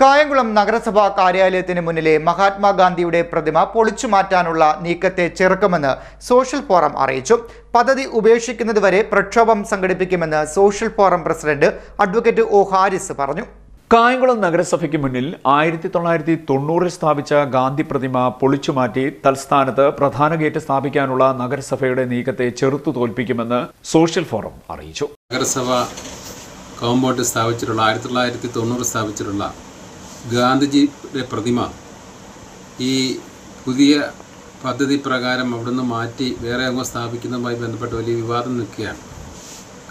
കായംകുളം നഗരസഭാ കാര്യാലയത്തിന് മുന്നിലെ മഹാത്മാഗാന്ധിയുടെ പ്രതിമ പൊളിച്ചു മാറ്റാനുള്ള നീക്കത്തെ ചെറുക്കുമെന്ന് സോഷ്യൽ ഫോറം അറിയിച്ചു. പദ്ധതി ഉപേക്ഷിക്കുന്നതുവരെ പ്രക്ഷോഭം സംഘടിപ്പിക്കുമെന്ന് social forum president advocate O Haris പറഞ്ഞു. കായംകുളം നഗരസഭയ്ക്ക് മുന്നിൽ ആയിരത്തി തൊള്ളായിരത്തി തൊണ്ണൂറിൽ സ്ഥാപിച്ച ഗാന്ധി പ്രതിമ പൊളിച്ചുമാറ്റി തൽസ്ഥാനത്ത് പ്രധാന ഗേറ്റ് സ്ഥാപിക്കാനുള്ള നഗരസഭയുടെ നീക്കത്തെ ചെറുത്തു തോൽപ്പിക്കുമെന്ന് സോഷ്യൽ ഫോറം അറിയിച്ചു. നഗരസഭ കോമ്പൗണ്ട് സ്ഥാപിച്ചിട്ടുള്ള ആയിരത്തി തൊള്ളായിരത്തി തൊണ്ണൂറ് സ്ഥാപിച്ചിട്ടുള്ള ഗാന്ധിജിയുടെ പ്രതിമ ഈ പുതിയ പദ്ധതി പ്രകാരം അവിടുന്ന് മാറ്റി വേറെ അങ്ങോ സ്ഥാപിക്കുന്നതുമായി ബന്ധപ്പെട്ട് വലിയ വിവാദം നിൽക്കുകയാണ്.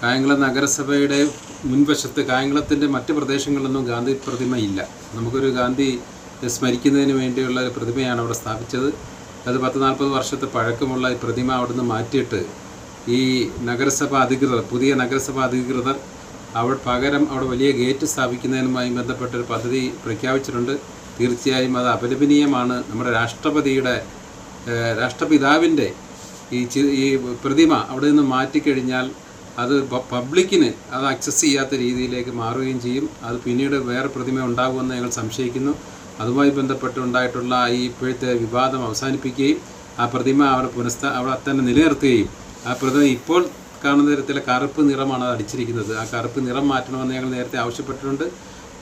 കായംകുളം നഗരസഭയുടെ മുൻവശത്ത് കായംകുളത്തിന്റെ മറ്റ് പ്രദേശങ്ങളിലൊന്നും ഗാന്ധി പ്രതിമ ഇല്ല. നമുക്കൊരു ഗാന്ധി സ്മരിക്കുന്നതിന് വേണ്ടിയുള്ള ഒരു പ്രതിമയാണ് അവിടെ സ്ഥാപിച്ചത്. അത് പത്ത് നാൽപ്പത് വർഷത്തെ പഴക്കമുള്ള ഈ പ്രതിമ അവിടുന്ന് മാറ്റിയിട്ട് ഈ നഗരസഭാ അധികൃതർ പുതിയ നഗരസഭാ അധികൃതർ അവിടെ പകരം അവിടെ വലിയ ഗേറ്റ് സ്ഥാപിക്കുന്നതിനുമായി ബന്ധപ്പെട്ടൊരു പദ്ധതി പ്രഖ്യാപിച്ചിട്ടുണ്ട്. തീർച്ചയായും അത് അപലപനീയമാണ്. നമ്മുടെ രാഷ്ട്രപതിയുടെ രാഷ്ട്രപിതാവിന്റെ ഈ ഈ പ്രതിമ അവിടെ നിന്ന് മാറ്റിക്കഴിഞ്ഞാൽ അത് പബ്ലിക്കിന് അത് ആക്സസ് ചെയ്യാത്ത രീതിയിലേക്ക് മാറുകയും ചെയ്യും. അത് പിന്നീട് വേറെ പ്രതിമ ഉണ്ടാകുമെന്ന് ഞങ്ങൾ സംശയിക്കുന്നു. അതുമായി ബന്ധപ്പെട്ടുണ്ടായിട്ടുള്ള ഈ ഇപ്പോഴത്തെ വിവാദം അവസാനിപ്പിക്കുകയും ആ പ്രതിമ അവിടെ പുനഃസ്ഥാ അവിടെ തന്നെ നിലനിർത്തുകയും ആ പ്രതിമ ഇപ്പോൾ കാണുന്ന തരത്തിലെ കറുപ്പ് നിറമാണ് അത് അടിച്ചിരിക്കുന്നത്. ആ കറുപ്പ് നിറം മാറ്റണമെന്ന് ഞങ്ങൾ നേരത്തെ ആവശ്യപ്പെട്ടിട്ടുണ്ട്.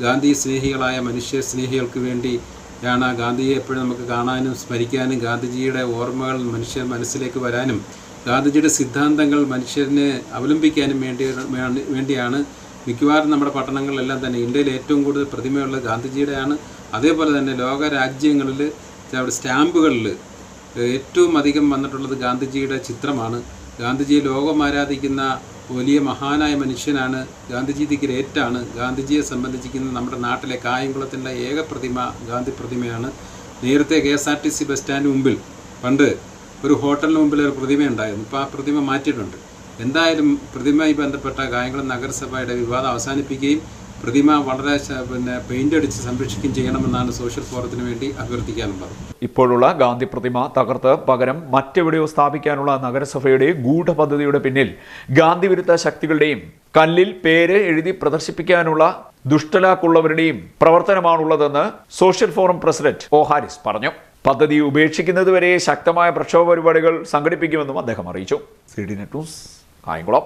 ഗാന്ധി സ്നേഹികളായ മനുഷ്യ സ്നേഹികൾക്ക് വേണ്ടി ആണ് ആ ഗാന്ധിയെ എപ്പോഴും നമുക്ക് കാണാനും സ്മരിക്കാനും ഗാന്ധിജിയുടെ ഓർമ്മകൾ മനുഷ്യർ മനസ്സിലേക്ക് വരാനും ഗാന്ധിജിയുടെ സിദ്ധാന്തങ്ങൾ മനുഷ്യരിനെ അവലംബിക്കാനും വേണ്ടി- വേണ്ടിയാണ്. മിക്കവാറും നമ്മുടെ പട്ടണങ്ങളിലെല്ലാം തന്നെ ഇന്ത്യയിൽ ഏറ്റവും കൂടുതൽ പ്രതിമയുള്ളത് ഗാന്ധിജിയുടെയാണ്. അതേപോലെ തന്നെ ലോക രാജ്യങ്ങളിൽ അവിടെ സ്റ്റാമ്പുകളിൽ ഏറ്റവും അധികം വന്നിട്ടുള്ളത് ഗാന്ധിജിയുടെ ചിത്രമാണ്. ഗാന്ധിജിയെ ലോകം ആരാധിക്കുന്ന വലിയ മഹാനായ മനുഷ്യനാണ് ഗാന്ധിജി ദി ഗ്രേറ്റാണ് ഗാന്ധിജിയെ സംബന്ധിച്ചിരിക്കുന്ന നമ്മുടെ നാട്ടിലെ കായംകുളത്തിന്റെ ഏക പ്രതിമ ഗാന്ധി പ്രതിമയാണ്. നേരത്തെ K S R T C bus stand മുമ്പിൽ പണ്ട് ഒരു ഹോട്ടലിന് മുമ്പിൽ ഒരു പ്രതിമ ഉണ്ടായിരുന്നു. ഇപ്പോൾ ആ പ്രതിമ മാറ്റിയിട്ടുണ്ട്. എന്തായാലും പ്രതിമയുമായി ബന്ധപ്പെട്ട കായംകുളം നഗരസഭയുടെ വിവാദം അവസാനിപ്പിക്കുകയും പ്രതിമ വളരെ പിന്നെ പെയിന്റ് അടിച്ച് സംരക്ഷിക്കുകയും ചെയ്യണമെന്നാണ് സോഷ്യൽ ഫോറത്തിന് വേണ്ടി അഭ്യർത്ഥിക്കാനുള്ളത്. ഇപ്പോഴുള്ള ഗാന്ധി പ്രതിമ തകർത്ത് പകരം മറ്റെവിടെയോ സ്ഥാപിക്കാനുള്ള നഗരസഭയുടെ ഗൂഢപദ്ധതിയുടെ പിന്നിൽ ഗാന്ധി വിരുദ്ധ ശക്തികളുടെയും കല്ലിൽ പേര് എഴുതി പ്രദർശിപ്പിക്കാനുള്ള ദുഷ്ടലാക്കുള്ളവരുടെയും പ്രവർത്തനമാണുള്ളതെന്ന് social forum president O Haris പറഞ്ഞു. പദ്ധതി ഉപേക്ഷിക്കുന്നതുവരെ ശക്തമായ പ്രക്ഷോഭ പരിപാടികൾ സംഘടിപ്പിക്കുമെന്നും അദ്ദേഹം അറിയിച്ചു. C D net news Kayamkulam.